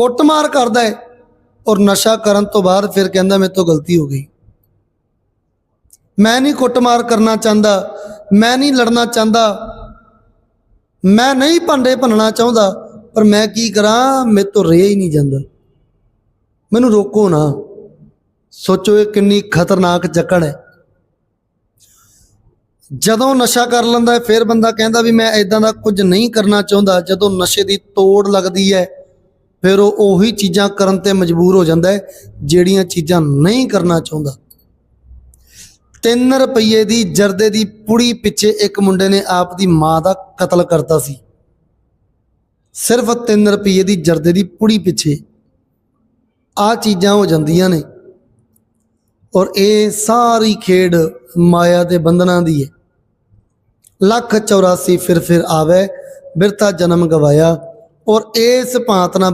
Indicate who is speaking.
Speaker 1: ਕੁੱਟਮਾਰ ਕਰਦਾ ਹੈ ਔਰ ਨਸ਼ਾ ਕਰਨ ਤੋਂ ਬਾਅਦ ਫਿਰ ਕਹਿੰਦਾ ਮੇਰੇ ਤੋਂ ਗਲਤੀ ਹੋ ਗਈ। ਮੈਂ ਨਹੀਂ ਕੁੱਟਮਾਰ ਕਰਨਾ ਚਾਹੁੰਦਾ, ਮੈਂ ਨਹੀਂ ਲੜਨਾ ਚਾਹੁੰਦਾ, ਮੈਂ ਨਹੀਂ ਭਾਂਡੇ ਭੰਨਣਾ ਚਾਹੁੰਦਾ, ਪਰ ਮੈਂ ਕੀ ਕਰਾਂ, ਮੇਰੇ ਤੋਂ ਰਿਹਾ ਹੀ ਨਹੀਂ ਜਾਂਦਾ। ਮੈਨੂੰ ਰੋਕੋ ਨਾ। ਸੋਚੋ ਇਹ ਕਿੰਨੀ ਖਤਰਨਾਕ ਜਕੜ ਹੈ। ਜਦੋਂ ਨਸ਼ਾ ਕਰ ਲੈਂਦਾ ਹੈ, ਫਿਰ ਬੰਦਾ ਕਹਿੰਦਾ ਵੀ ਮੈਂ ਇਦਾਂ ਦਾ ਕੁਝ ਨਹੀਂ ਕਰਨਾ ਚਾਹੁੰਦਾ, ਜਦੋਂ ਨਸ਼ੇ ਦੀ ਤੋੜ ਲੱਗਦੀ ਹੈ ਫਿਰ ਉਹ ਉਹੀ ਚੀਜ਼ਾਂ ਕਰਨ ਤੇ ਮਜਬੂਰ ਹੋ ਜਾਂਦਾ ਹੈ, ਜਿਹੜੀਆਂ ਚੀਜ਼ਾਂ ਨਹੀਂ ਕਰਨਾ ਚਾਹੁੰਦਾ। 3 ਰੁਪਏ ਦੀ ਜਰਦੇ ਦੀ ਪੁੜੀ ਪਿੱਛੇ ਇੱਕ ਮੁੰਡੇ ਨੇ ਆਪ ਦੀ ਮਾਂ ਦਾ ਕਤਲ ਕਰਤਾ ਸੀ। ਸਿਰਫ 3 ਰੁਪਏ ਦੀ ਜਰਦੇ ਦੀ ਪੁੜੀ ਪਿੱਛੇ ਆ ਚੀਜ਼ਾਂ ਹੋ ਜਾਂਦੀਆਂ ਨੇ ਔਰ ਇਹ ਸਾਰੀ ਖੇਡ ਮਾਇਆ ਦੇ ਬੰਧਨਾਂ ਦੀ ਹੈ। ਲੱਖ 84 ਫਿਰ ਫਿਰ ਆਵੇ, ਬਿਰਤਾ ਜਨਮ ਗਵਾਇਆ ਔਰ ਇਸ ਭਾਂਤ ਨਾਲ